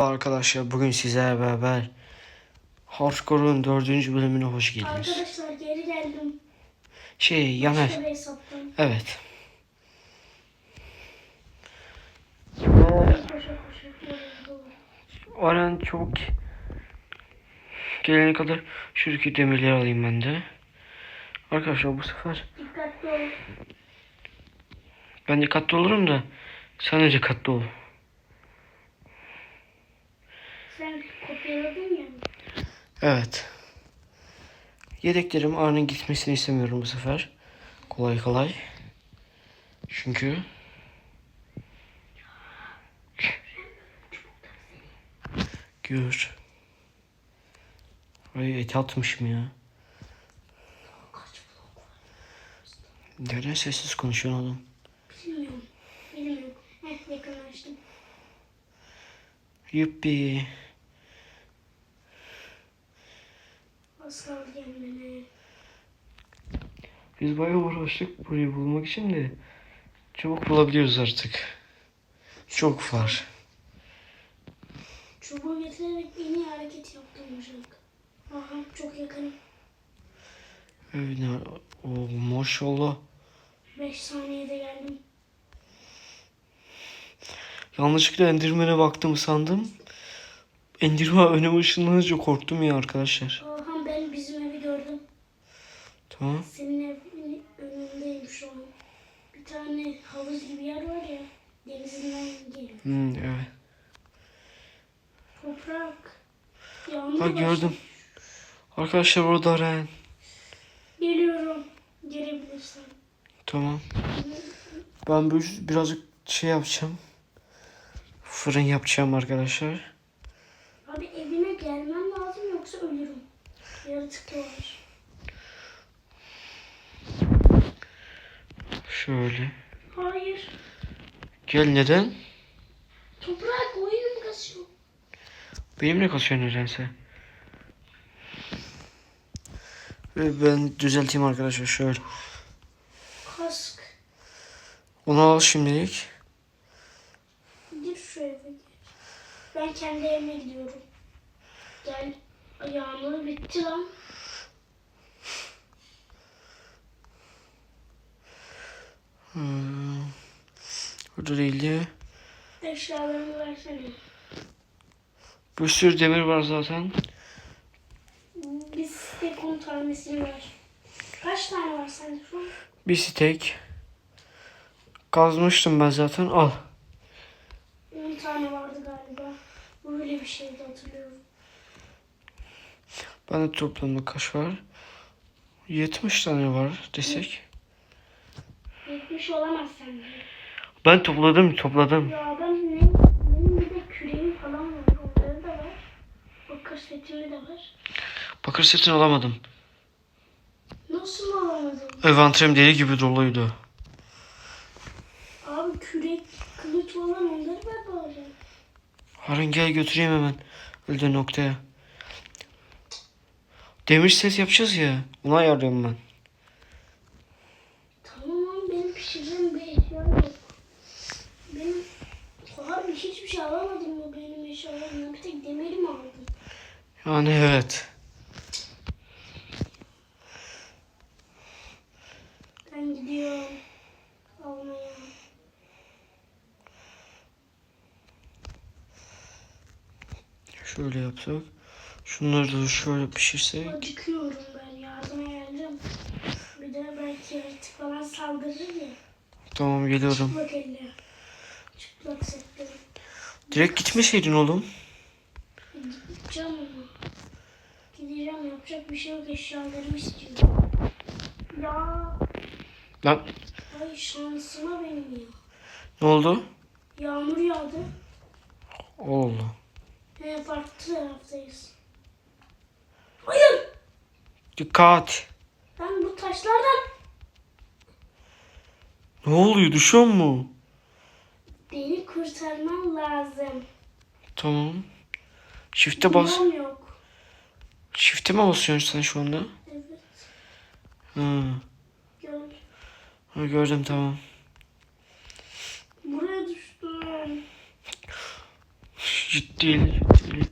Arkadaşlar bugün sizlerle beraber Hardcore'un dördüncü bölümüne hoş geldiniz. Arkadaşlar geri geldim. Şey Yaner. Evet. Aran çok gelene kadar şuradaki demirleri alayım ben de. Arkadaşlar bu sefer Dikkatli ol. ben dikkatli olurum da sen de dikkatli ol. Sen kopyaladın ya. Evet. Yedeklerim Arn'ın gitmesini istemiyorum bu sefer. Kolay kolay. Çünkü Gör. Ay eti atmışım ya. Neden sessiz konuşuyorsun oğlum? Bilmiyorum. Bilmiyorum. Heh yakınlaştım. Yuppi. Biz bayağı uğraştık burayı bulmak için de çabuk bulabiliyoruz artık. Çok var. Çubuğu getirerek en iyi hareket yaptım Uşak. Aha çok yakın. Evet, o maşallah. 5 saniyede geldim. Yanlışlıkla Enderman'e baktım sandım. Enderman önüme ışınlanınca korktum ya arkadaşlar. Aha ben bizim evi gördüm. Tamam. Senin evin önündeyim şu an. Bir gibi yer var ya. Hmm, evet. Toprak. Yağmur Ha gördüm. Arkadaşlar orada Ren. Geliyorum. Gelebilirsen. Tamam. Ben birazcık şey yapacağım. Fırın yapacağım arkadaşlar. Abi evine gelmem lazım yoksa ölürüm. Yaratık var. Şöyle. Hayır. Gel neden? Toprak oyunum kasıyor. Benimle kasıyor nedense. Ve ben düzelteyim arkadaşlar şöyle. Kask. Onu al şimdilik. Gir şu eve gir. Ben kendi evime gidiyorum. Gel. Ay, Yağmur bitti lan. Burada değildi. Eşyalarımı versene. Bir sürü demir var zaten. Biz tek 10 tanesini ver. Kaç tane var sende şu an? Bir steak. Kazmıştım ben zaten. Al. 10 tane vardı galiba. Böyle bir şeydi hatırlıyorum. Ben de toplamda kaç var? 70 tane var desek. 70 olamaz sende. Ben topladım topladım. Ya ben ne, benim bir de küreğim falan var. Onları da var. Bakır setimi de var. Bakır setini alamadım. Nasıl alamadım? Envanterim deli gibi doluydu. Abi kürek, kılıç falan onları ver bari. Harun gel götüreyim hemen. Öldüğü noktaya. Demir set yapacağız ya. Ona ayarlıyorum ben. Tamam abi benim pişireceğim bir eşya yok. Benim abi hiçbir şey alamadım mı benim eşyalarımdan? Bir tek demiri mi aldım? Yani evet. Ben gidiyorum. Almaya. Şöyle yapsak. Şunları da şöyle pişirsek. Acıkıyorum ben yardıma geldim. Bir de belki yaratık falan saldırır ya. Tamam geliyorum. Çıplak elle. Çıplak sektim. Direkt gitmeseydin oğlum. Gideceğim ama. Gideceğim yapacak bir şey yok eşyalarımı istiyorum. Ya Lan ay şansıma benim ya. ne oldu? Yağmur yağdı. Oldu. He farklı taraftayız. Hayır. Dikkat. Ben bu taşlardan Ne oluyor düşüyor mu? beni kurtarman lazım. Tamam. Shift'e bas. Yok. Shift'e mi basıyorsun sen şu anda? Evet. Ha, gördüm tamam. Buraya düştüm. Ciddi ciddi.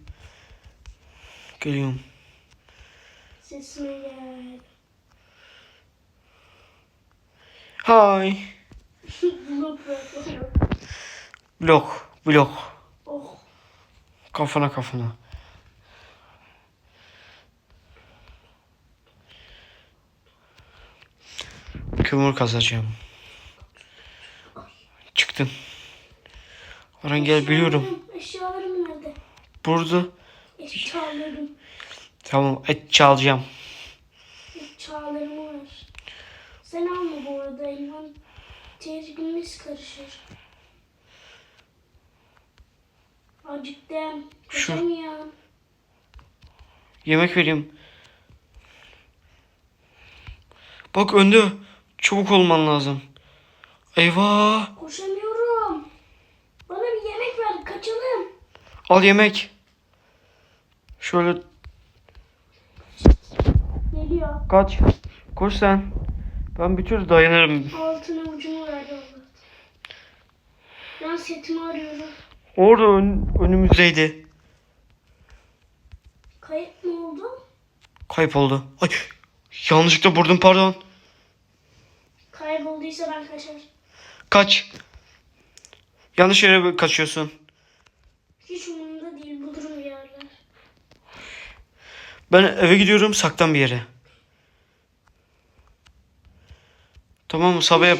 Geliyorum. Sesime gel. Hay. Blok blok blok. Kafana kafana. Kömür kazacağım. Çıktım. Orhan gel biliyorum. Eşyalarım nerede? Burada. Eşyalarım. Tamam et çalacağım. Eşyalarım var. Sen alma bu arada. Elman tercihimiz karışır. Acıktım. Şu-. Yemek vereyim. Bak önde. Çabuk olman lazım. Eyvah. Koşamıyorum. Bana bir yemek ver. Kaçalım. Al yemek. Şöyle Geliyor. kaç. Koş sen. Ben bir türlü dayanırım. Altına ucunu verdi. Ben setimi arıyorum. Orada ön- önümüzdeydi. Kayıp mı oldu? Kayboldu. Ay yanlışlıkla vurdum pardon. Kaybolduysa ben kaçar. Kaç. Yanlış yere kaçıyorsun. Hiç umurumda değil. Bulurum bir yerler. Ben eve gidiyorum saklan bir yere. Tamam mı? Sabah yap.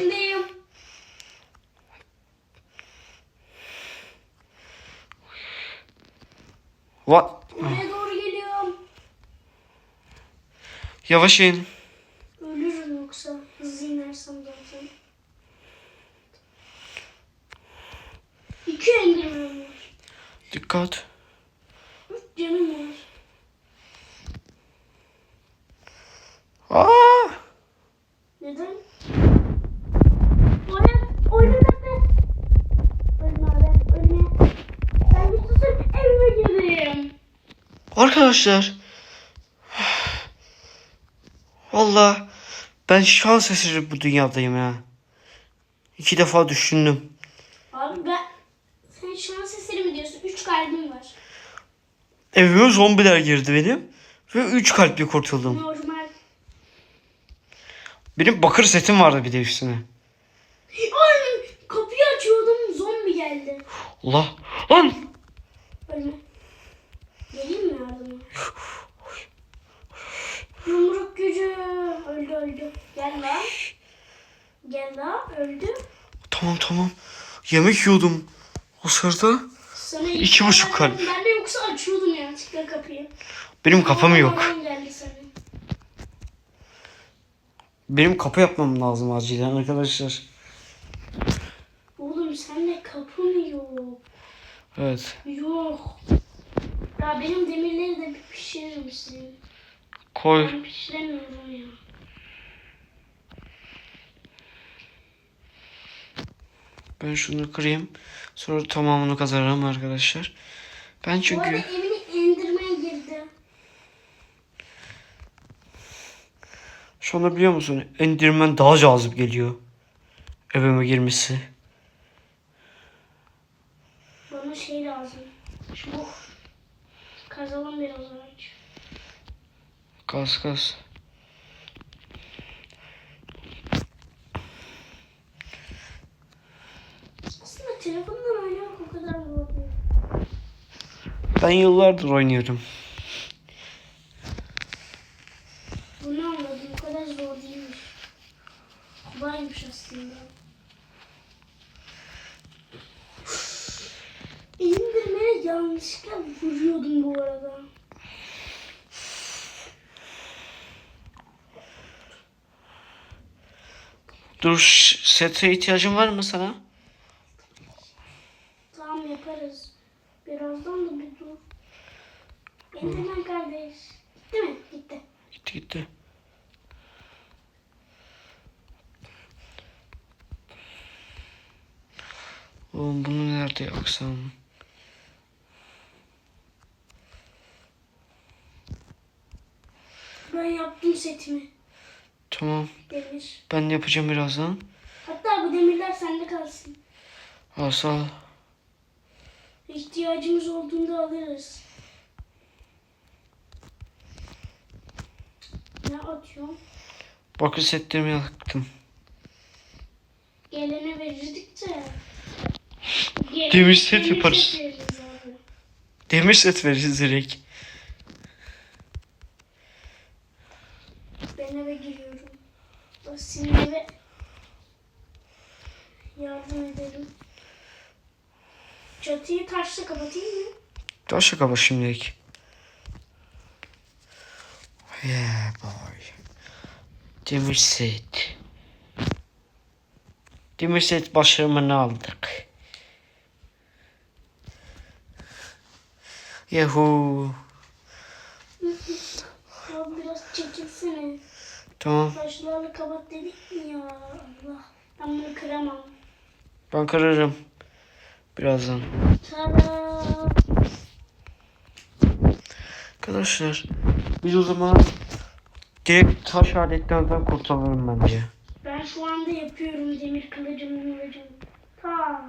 Va doğru geliyorum. Yavaş in. Ölürüm yoksa. Hızlı inersem zaten. İki endirmem var. Dikkat. Üç canım var. Aa! Neden? Oyna, oyna Arkadaşlar. Valla ben şans eseri bu dünyadayım ya. İki defa düşündüm. Abi ben... Sen şans eseri mi diyorsun? Üç kalbim var. Evime zombiler girdi benim. Ve üç kalpli kurtuldum. Normal. Benim bakır setim vardı bir de üstüne. Ay, kapıyı açıyordum zombi geldi. Allah. Lan. Ölme. Geleyim mi yardıma? Yumruk gücü. Öldü öldü. Gel lan. Gel lan öldü. Tamam tamam. Yemek yiyordum. O sırada Sana İki buçuk kalp. Ben de yoksa açıyordum yanlışlıkla kapıyı. benim kapım yok. Geldi. Benim kapı yapmam lazım acilen arkadaşlar. Oğlum sende kapı mı yok? Evet. Yok. Ya benim demirleri de pişirir misin? Koy. Ben pişiremiyorum ya. Ben şunu kırayım. Sonra tamamını kazarım arkadaşlar. Ben Bu çünkü arada evini indirmeye girdi. şu anda biliyor musun Enderman daha cazip geliyor. Evime girmesi. Bana şey lazım. Şu kazalım biraz ağaç. Kas kas. Aslında telefondan oynamak o kadar değil. Ben yıllardır oynuyorum. Bunu anladım. O kadar zor değilmiş. Kolaymış aslında. İndirmeye yanlışlıkla vuruyordum bu arada. Dur sete ihtiyacın var mı sana? Tamam yaparız. Birazdan da bir dur. İndirmen kardeş. Gitti mi? Gitti. Gitti gitti. Oğlum bunu nerede yaksam? Ben yaptım setimi. Tamam. Demir. Ben yapacağım birazdan. Hatta bu demirler sende kalsın. Al sağ ol. İhtiyacımız olduğunda alırız. Ne atıyorum? Bakır setlerimi yaktım. Gelene verirdik de. Gelene Demir set demir yaparız. set. Demir set veririz direkt. Ben eve giriyorum. O senin eve yardım ederim. Çatıyı taşla kapatayım mı? Taşla kaba şimdilik. Yeah boy. Demir set. Demir set başarımını aldık. Yahoo. Abi biraz çekilsene. Tamam. Taşlarla kapat dedik mi ya? Allah. Ben bunu kıramam. Ben kırarım. Birazdan. Tada. Arkadaşlar biz o zaman direkt taş aletlerden kurtulalım bence. Ben şu anda yapıyorum demir kılıcım kılıcım. Ta.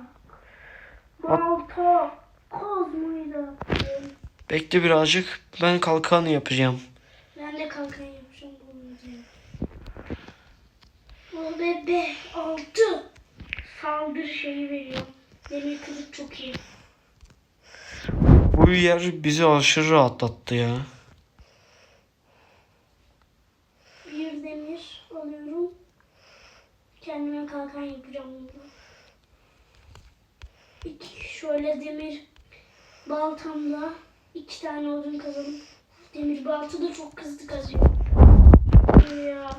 Balta. Kozmayla. Bekle birazcık. Ben kalkanı yapacağım. Ben de kalkan yapacağım. O bebe altı. Saldır şeyi veriyor. Demir kılıç çok iyi. Bu yer bizi aşırı rahatlattı ya. Bir demir alıyorum. Kendime kalkan yapacağım burada. İki şöyle demir baltamla iki tane odun kazalım. Demir balta da çok hızlı kazıyor. Ya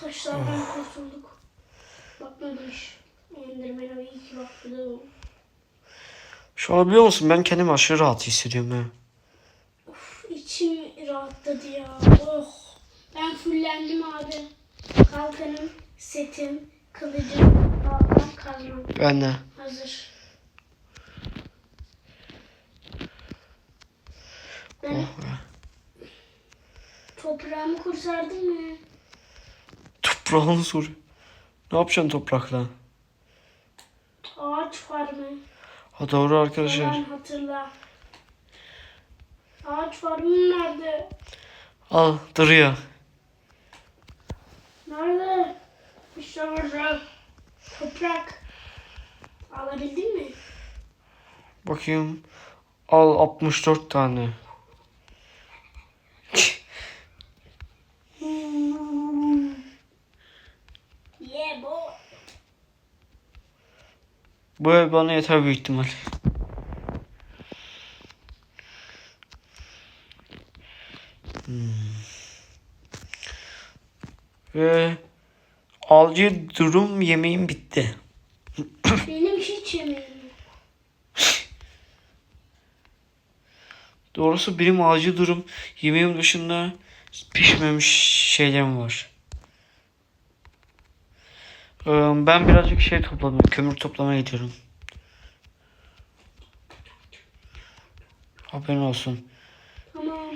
taşlardan kurtulduk. Bakmadım hiç. Enderman'a iyi ki bakmadım. Şu an biliyor musun ben kendimi aşırı rahat hissediyorum ha. Uf, içim rahatladı ya. Oh. Ben fullendim abi. Kalkanım, setim, kılıcım, baltam, kazmam. Ben de. Hazır. Ben Oh be. toprağımı kurtardım mı? Toprağını soruyor. Ne yapacaksın toprakla? Ağaç var mı? Ha doğru arkadaşlar. Falan hatırla. Ağaç farmı nerede? Al duruyor. Nerede? İşte burada. Toprak. Alabildin mi? Bakayım. Al 64 tane. Hmm. Yeah boy. Bu ev bana yeter büyük ihtimal. Hmm. Ve alcı durum yemeğim bitti. Benim hiç yemeğim. Doğrusu benim acil durum yemeğim dışında pişmemiş şeylerim var. Ben birazcık şey topladım, kömür toplamaya gidiyorum. Haberin olsun. Tamam.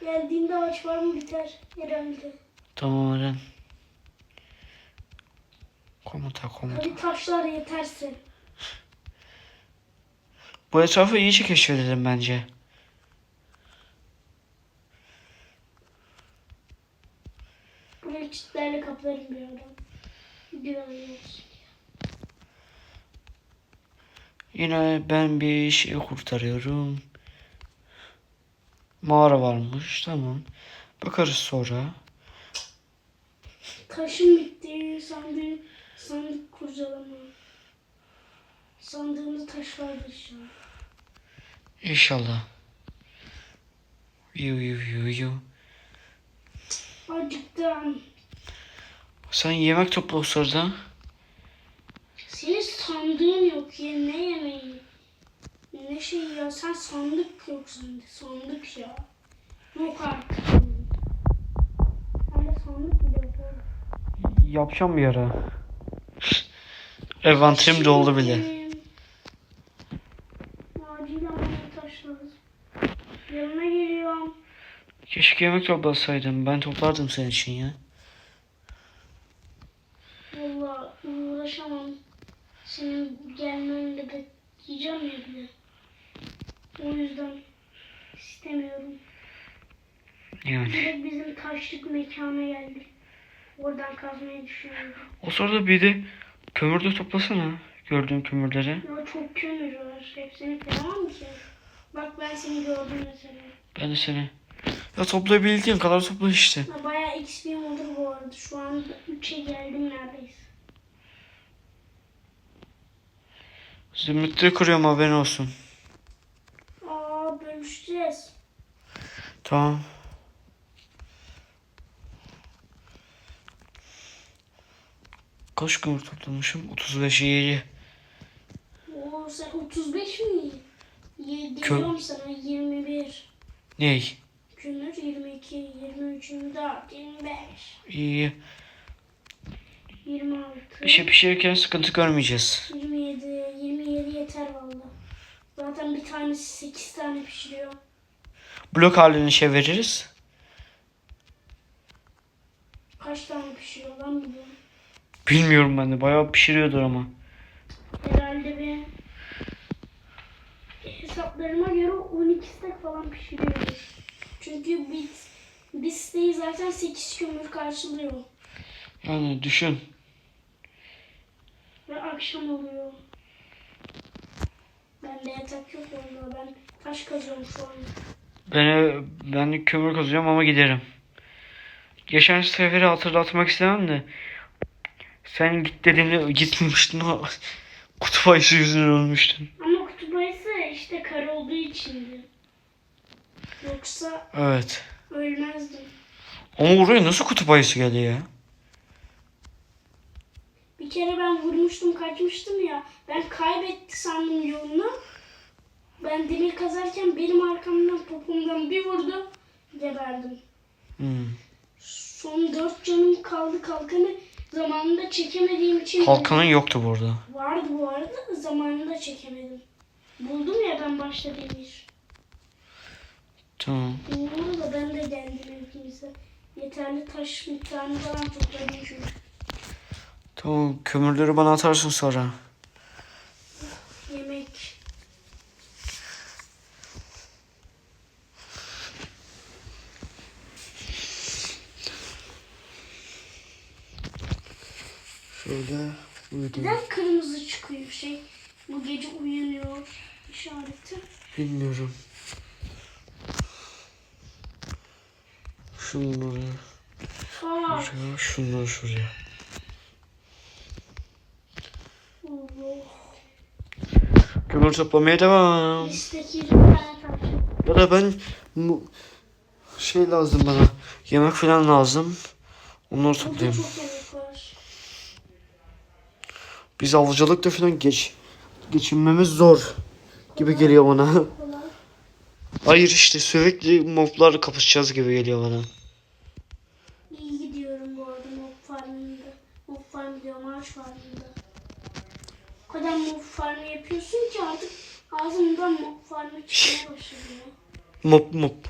Geldiğinde ağaç var mı biter herhalde. Tamam Eren. Komuta komuta. Hadi taşlar yeterse. Bu etrafı iyice keşfedelim bence. Burayı çitlerle kaplarım bir ara. Yine ben bir şey kurtarıyorum. Mağara varmış. Tamam. Bakarız sonra. Taşım bitti. Sandığı, sandık kurcalama. Sandığımda taş vardı şu an. İnşallah. Yu yu yu yu. Acıktım. Sen yemek topla o sırada. Senin sandığın yok ya. Ne yemeği? Ne şey ya? Sen sandık yok sende. Sandık ya. Yok artık. Sende sandık bile yok. Yapacağım bir ara. Envanterim doldu bile. Acilen bana taş lazım. Yanına geliyorum. Keşke yemek toplasaydım. Ben toplardım senin için ya. Valla uğraşamam. Senin gelmenle bekleyeceğim ya bile. O yüzden istemiyorum. Yani. Bizim taşlık mekana geldik. Oradan kazmayı düşünüyorum. O sırada bir de kömür de toplasana. Gördüğün kömürleri. Ya çok kömür var. Hepsini kıramam ki. Bak ben seni gördüm mesela. Ben de seni. Ya toplayabildiğin kadar topla işte. Ha, Bayağı XP'm olur bu arada. Şu an 3'e geldim neredeyse. Zümrütleri kırıyorum haberin olsun. Aa bölüşeceğiz. Tamam. Kaç kömür toplamışım? 35'i iyi. Oo sen 35 mi? Ye- Kö- sana 21. Ney? Kömür 22, 23, 24, 25, İyi. 26, Bir şey pişirirken sıkıntı görmeyeceğiz. 27, 27 yeter valla. Zaten bir tanesi 8 tane pişiriyor. Blok halini çeviririz. Kaç tane pişiriyor lan biliyorum. Bilmiyorum ben de. Bayağı pişiriyordur ama. Herhalde bir hesaplarıma göre 12 stack falan pişiriyor. Çünkü bir siteyi zaten 8 kömür karşılıyor. Yani düşün. Ve akşam oluyor. Bende yatak yok orada. Ben taş kazıyorum şu an. Ben, ben de kömür kazıyorum ama giderim. Geçen seferi hatırlatmak istemem de. Sen git dediğinde gitmemiştin o. Kutup ayısı yüzünden ölmüştün. Ama kutup ayısı işte kar olduğu içindi. Yoksa Evet. ölmezdim. Ama oraya nasıl kutup ayısı geldi ya? Bir kere ben vurmuştum kaçmıştım ya. Ben kaybetti sandım yolunu. Ben demir kazarken benim arkamdan popomdan bir vurdu. Geberdim. Hmm. Son dört canım kaldı kalkanı zamanında çekemediğim için. Kalkanın yoktu burada. Vardı bu arada da zamanında çekemedim. Buldum ya ben başta demir. Tamam. Bu arada ben de geldim hepimize. Yeterli taş miktarını falan topladım çünkü. Tamam kömürleri bana atarsın sonra. Yemek. Şöyle uyudum. Neden kırmızı çıkıyor şey? Bu gece uyanıyor işareti. Bilmiyorum. Şunları Aa, şuraya, şunları şuraya. Allah. Kömür toplamaya devam. Listeki 20 tane taş. Ya da ben mu- şey lazım bana. Yemek falan lazım. Onları toplayayım. Biz avcılıkta falan geç geçinmemiz zor gibi geliyor bana. Hayır işte sürekli moblarla kapışacağız gibi geliyor bana. İyi gidiyorum bu arada mob farmında. Mob farm diyorum ağaç farmında. O kadar mob farmı yapıyorsun ki artık ağzımdan mob farmı çıkmaya başladı ya. Mob mob.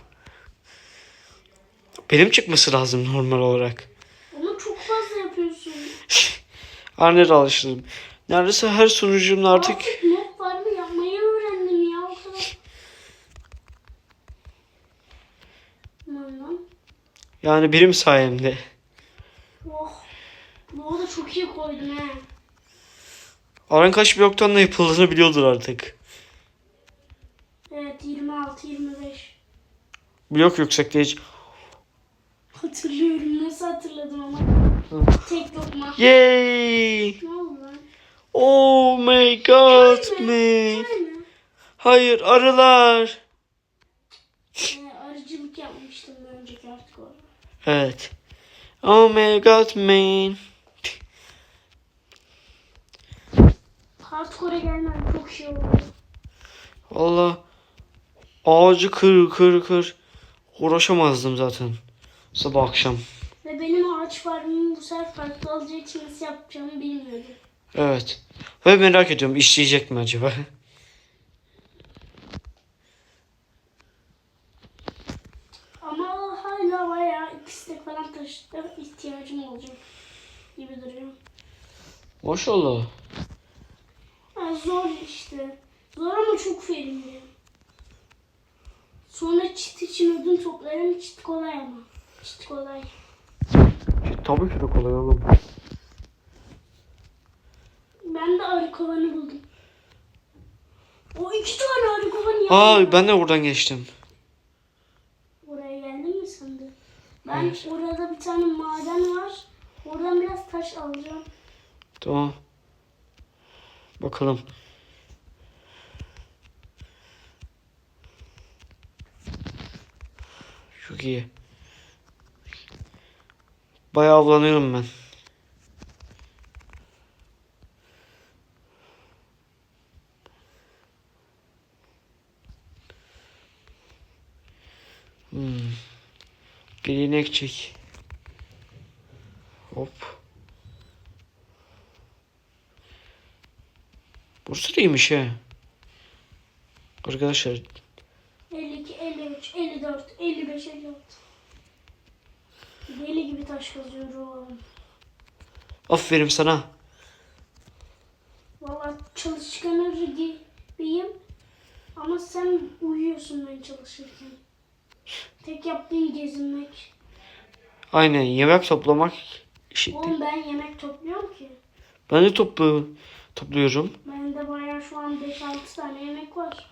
Benim çıkması lazım normal olarak. Onu çok fazla yapıyorsun. Annelere alıştırdım. Neredeyse her sunucumda artık Artık farmı yapmayı öğrendim ya o kadar. Yani benim sayemde. Oh. Bu da çok iyi koydun he. Aran kaç bloktan da yapıldığını biliyordur artık. Evet 26-25. Blok yüksekte hiç. Hatırlıyorum nasıl hatırladım ama. Tek lokma. Yay! Ne oldu lan? Oh my god. Aynen. Hayır arılar. Ee, arıcılık yapmıştım ben önceki artık orada. Evet. Oh my god man. Hardcore'a gelmem çok şey oldu. Valla ağacı kır kır kır. Uğraşamazdım zaten. Sabah akşam. Ve benim ağaç farmımı bu sefer farklı olacağı için nasıl yapacağımı bilmiyordum. Evet. Ve merak ediyorum işleyecek mi acaba? Ama hala bayağı ikisi de falan taşıda ihtiyacım olacak gibi duruyor. Maşallah. Ha, zor işte. Zor ama çok verimli. Sonra çit için odun toplarım. Çit kolay ama. Çit kolay. Tabii ki de kolay oğlum. Ben de arı kovanı buldum. O iki tane arı kovanı yanımda. Aa ben de buradan geçtim. Oraya geldin mi sen de? Ben Evet. orada bir tane maden var. Oradan biraz taş alacağım. Tamam. Bakalım. Çok iyi. Bayağı avlanıyorum ben. Hmm. Bir inek çek. Hop. Burası da iyiymiş he. Arkadaşlar 52, 53, 54, 55, 56. Deli gibi taş kazıyorum. aferin sana. Valla çalışkanı gibiyim. Ama sen uyuyorsun ben çalışırken. Tek yaptığın gezinmek. Aynen yemek toplamak işi. Oğlum ben yemek topluyorum ki. Ben de toplu topluyorum. Bende bayağı şu an 5-6 tane yemek var.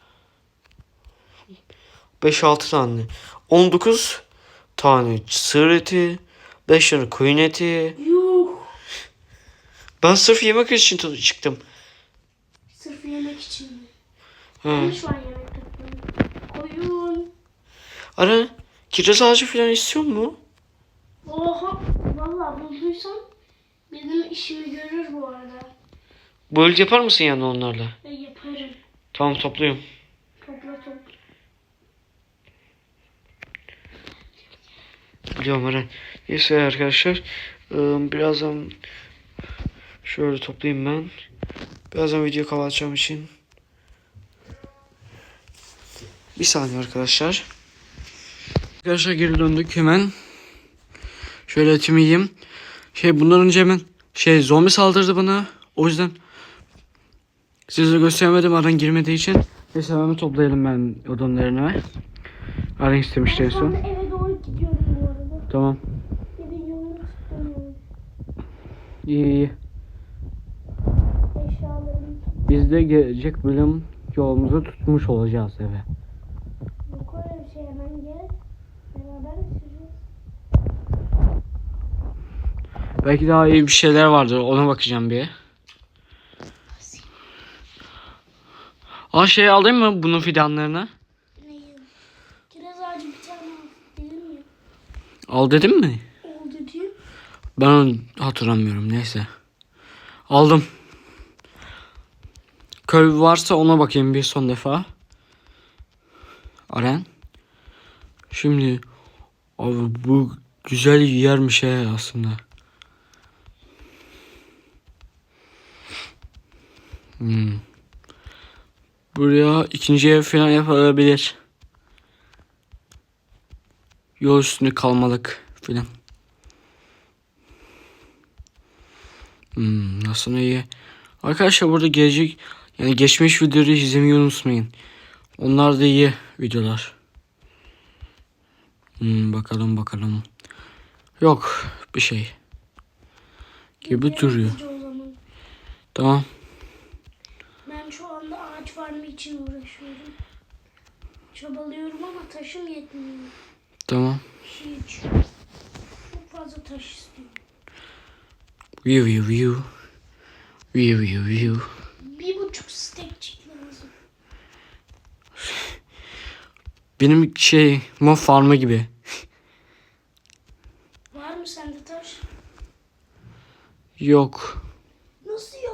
5-6 tane. 19 tane sığır eti. 5 tane koyun eti. Yuh! Ben sırf yemek için çıktım. Sırf yemek için mi? He. Şu an yemek topluyorum. Koyun. Ara kiraz ağacı falan istiyor mu? Oha! Valla bulduysam benim işimi görür bu arada. Build yapar mısın yani onlarla? Ve yaparım. Tamam topluyorum. Topla topla. Biliyorum Eren. Neyse arkadaşlar. ıı, Birazdan şöyle toplayayım ben. Birazdan video kapatacağım için. Bir saniye arkadaşlar. Arkadaşlar geri döndük hemen. Şöyle etimi yiyeyim. Şey bundan önce hemen şey zombi saldırdı bana. O yüzden size gösteremedim aradan girmediği için. Neyse hemen toplayalım ben odunlarını. Aran istemişti en son. Tamam. İyi iyi. Biz de gelecek bölüm yolumuzu tutmuş olacağız eve. Öyle bir şey hemen gel. Beraber. Belki daha iyi bir şeyler vardır. Ona bakacağım bir. Aa şey alayım mı bunun fidanlarını? Neyim? Kiraz ağacı bir tane al. Dedim ya. Al dedim mi? Oldu diyeyim. Ben hatırlamıyorum. Neyse. Aldım. Köy varsa ona bakayım bir son defa. Aren. Şimdi abi bu güzel yermiş he aslında. Hmm. Buraya ikinci ev falan yapılabilir. Yol üstünde kalmalık falan. Hmm, nasıl iyi. Arkadaşlar burada gelecek yani geçmiş videoları izlemeyi unutmayın. Onlar da iyi videolar. Hmm, bakalım bakalım. Yok bir şey. Gibi duruyor. Tamam. Ben şu anda ağaç farmı için uğraşıyorum. Çabalıyorum ama taşım yetmiyor. Tamam. Hiç. Çok fazla taş istiyorum. View view view. View view view. Bir buçuk stekçik lazım. Benim şey mob farmı gibi. Var mı sende taş? Yok. Nasıl ya?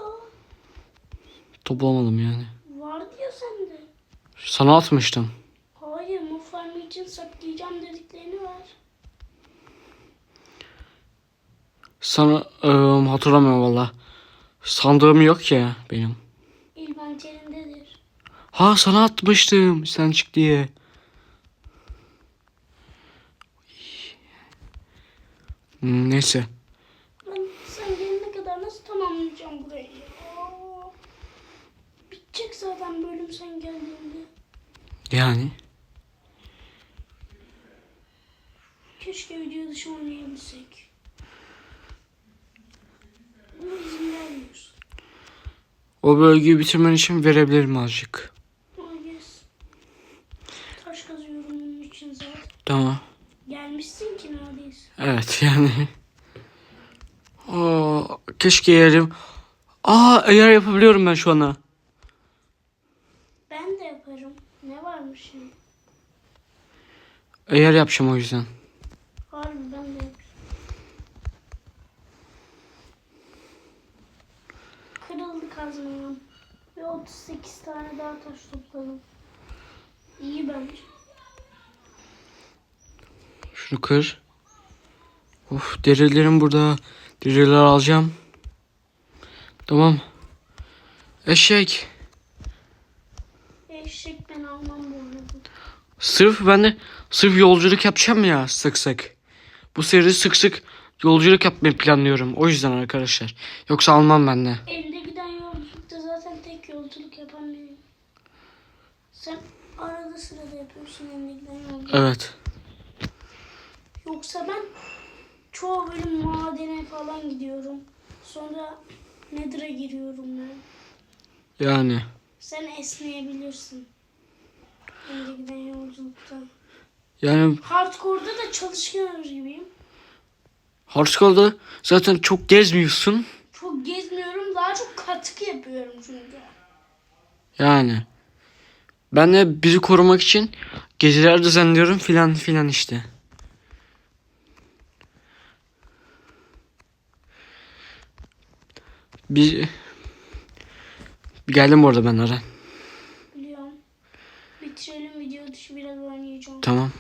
Toplamadım yani. Vardı ya sende. Sana atmıştım. Hayır bu farmı için saklayacağım dediklerini ver. Sana ıı, hatırlamıyorum valla. Sandığım yok ki benim. İlventerindedir. Ha sana atmıştım sen çık diye. Hmm, neyse. Ben sen gelene kadar nasıl tamamlayacağım burayı ya? Bitecek zaten bölüm sen geldiğinde. Yani. keşke video dışı oynayabilsek. Ama izin vermiyor. O bölgeyi bitirmen için verebilirim azıcık. Taş kazıyorum bunun için zaten. Tamam. Gelmişsin ki neredeyse. Evet yani. Aa, keşke yerim. Aa eğer yapabiliyorum ben şu anda. Ben de yaparım. Ne varmış şimdi? Eğer yapacağım o yüzden. tane daha taş topladım. İyi bence. Şunu kır. Of derelerim burada. Dereler alacağım. Tamam. Eşek. Eşek ben almam bu. Sırf ben de sırf yolculuk yapacağım ya sık sık. Bu seri sık sık yolculuk yapmayı planlıyorum. O yüzden arkadaşlar. Yoksa almam ben de. 50 arada sırada yapıyorsun. Evet. Yoksa ben çoğu bölüm madene falan gidiyorum. Sonra Nether'a giriyorum ben. Yani. Sen esneyebilirsin. Elde giden yolculukta. Yani Hardcore'da da çalışkan gibiyim. Harsko'da zaten çok gezmiyorsun. Çok gezmiyorum daha çok katkı yapıyorum çünkü. Yani. Ben de bizi korumak için geziler düzenliyorum filan filan işte. Bir geldim orada ben ara. Biliyorum. Bitirelim video dışı biraz oynayacağım. Tamam.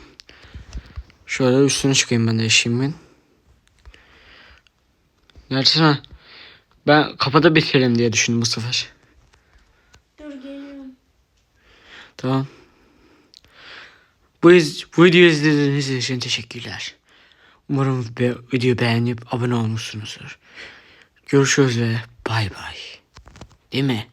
Şöyle üstüne çıkayım ben de eşeğimin. Neredesin ha? Ben kapıda bitirelim diye düşündüm bu sefer. Dur geliyorum. Tamam. Bu, iz, bu videoyu izlediğiniz için teşekkürler. Umarım be, videoyu beğenip abone olmuşsunuzdur. Görüşürüz ve bay bay. Değil mi?